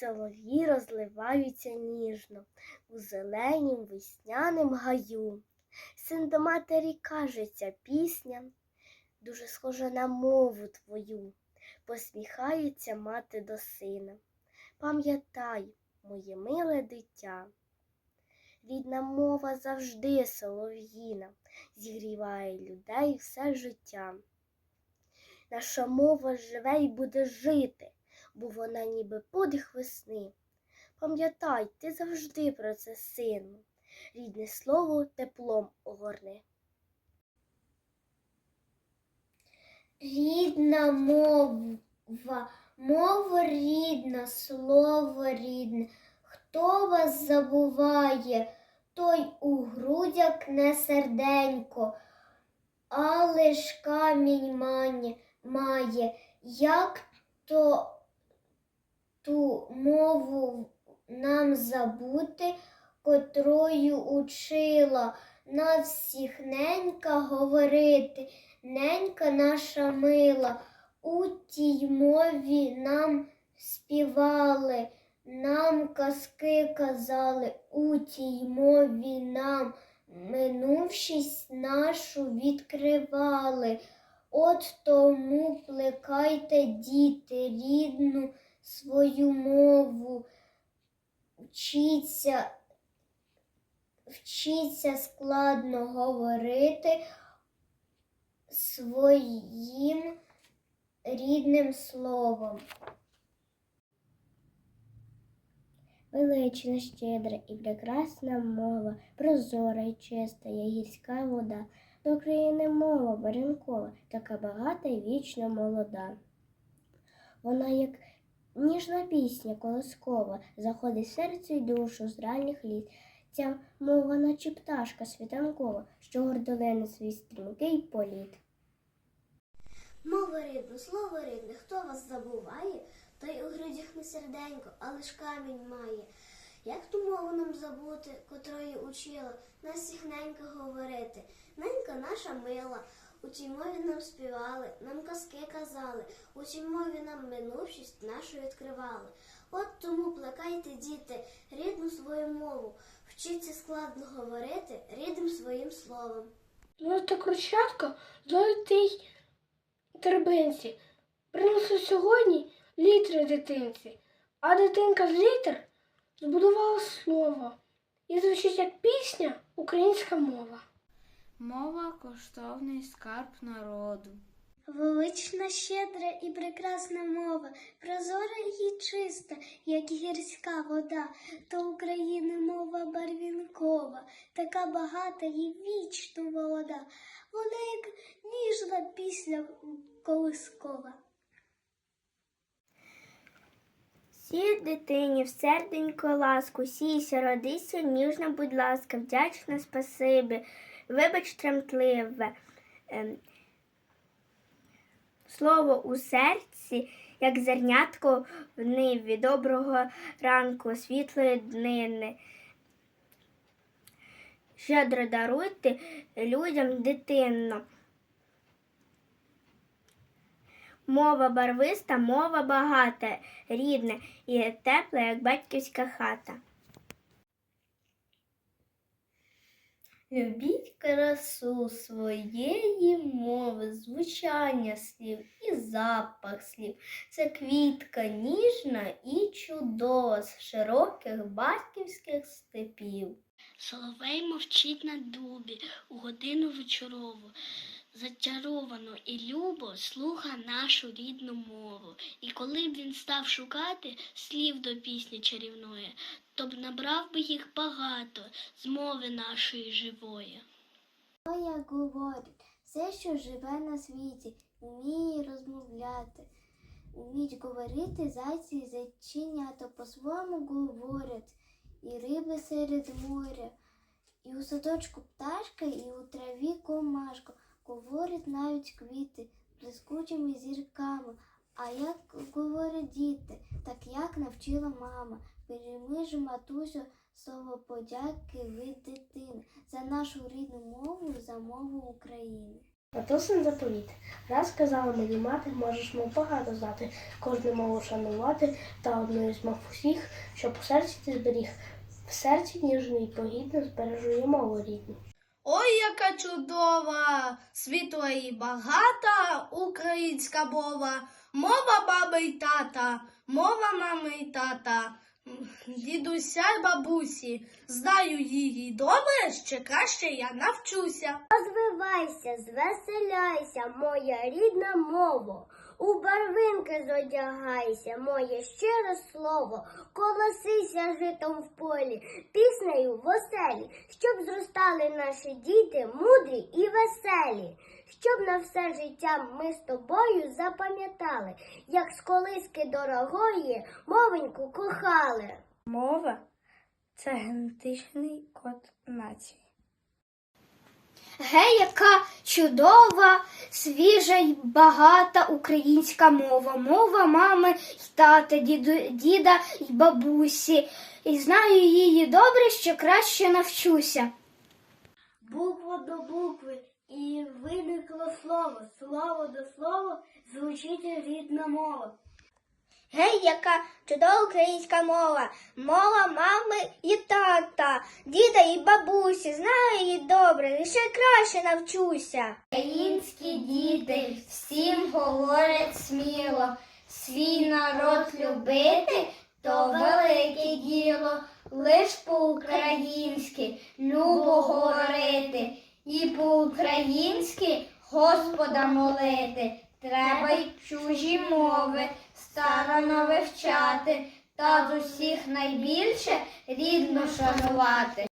солов'ї розливаються ніжно у зеленім весняним гаю. Син до матері каже пісня, дуже схожа на мову твою. Посміхається мати до сина. Пам'ятай, моє миле дитя. Рідна мова завжди солов'їна, зігріває людей все життя. Наша мова живе і буде жити, бо вона ніби подих весни. Пам'ятай, ти завжди про це, сину, рідне слово теплом огорни. Рідна мова, мова рідна, слово рідне. Хто вас забуває, той у грудях не серденько, але ж камінь має, як то ту мову нам забути, котрою учила нас всіх ненька говорити. Ненька наша мила, у тій мові нам співали, нам казки казали, у тій мові нам минувшість нашу відкривали. От тому плекайте, діти, рідну свою мову, вчіться, вчіться складно говорити своїм рідним словом. Велична, щедра і прекрасна мова, прозора і чиста, є гірська вода. До України мова барянкова, така багата і вічно молода. Вона, як ніжна пісня колоскова, заходить серце й душу з ранніх літ. Ця мова, наче пташка світанкова, що гордолине свій стрімкий політ. Мова рідна, слово рідне, хто вас забуває, той у грудях не серденько, але ж камінь має. Як ту мову нам забути, котрої учила, нас всіх ненька говорити? Ненька наша мила, у тій мові нам співали, нам казки казали, у тій мові нам минувшість нашу відкривали. От тому плекайте, діти, рідну свою мову, вчіться складно говорити рідним своїм словом. Золота кручатка золотий тербинці. Принесли сьогодні літри дитинці, а дитинка з літер збудувала слово. І звучить як пісня українська мова. Мова коштовний скарб народу. Велична, щедра і прекрасна мова, прозора і чиста, як гірська вода, то України мова барвінкова, така багата і вічно молода. Вона як ніжна після колискова. Сій дитині в серденько ласку, сійся, родися, ніжно, будь ласка, вдячна спасибі, вибач тремтливе. Ем, Слово у серці, як зернятко в ниві, доброго ранку, світлої днини. Щедро даруйте людям дитинно. Мова барвиста, мова багата, рідна і тепла, як батьківська хата. Любіть красу своєї мови, звучання слів і запах слів. Це квітка ніжна і чудова з широких батьківських степів. Соловей мовчить на дубі у годину вечорову. Зачаровано і любо слуха нашу рідну мову. І коли б він став шукати слів до пісні чарівної, то б набрав би їх багато з мови нашої живої. То, як говорять, все, що живе на світі, вміє розмовляти. Вміють говорити зайці і зайченята по-своєму говорять, і риби серед моря, і у садочку пташка, і у траві комашка. Говорять навіть квіти блискучими зірками. А як говорять діти, так як навчила мама. Прийми ж, матусю, слово подяки від дитини за нашу рідну мову, за мову України. Матусин заповіт. Раз казала мені мати, можеш мов багато знати, кожну мову шанувати, та одну із мов усіх, щоб у серці ти зберіг. В серці ніжно і погідно збережу я мову рідну. Ой, яка чудова, світла і багата українська мова, мова мами й тата, мова мами й тата, дідуся й бабусі. Знаю її добре, ще краще я навчуся. Розвивайся, звеселяйся, моя рідна мова. У барвинки зодягайся, моє щире слово, колосися житом в полі, піснею в оселі, щоб зростали наші діти мудрі і веселі, щоб на все життя ми з тобою запам'ятали, як з колиски дорогої мовеньку кохали. Мова це генетичний код нації. Гей, яка чудова, свіжа й багата українська мова. Мова мами й тата, діду, діда й бабусі. І знаю її добре, що краще навчуся. Буква до букви і виникло слово, слово до слова звучить рідна мова. Гей, яка чудова українська мова, мова мами і тата, діда і бабусі, знаю її добре, ще краще навчуся. Українські діти всім говорять сміло, свій народ любити то велике діло, лиш по-українськи любо говорити, і по-українськи Господа молити. Треба й чужі мови старано вивчати, та з усіх найбільше рідно шанувати.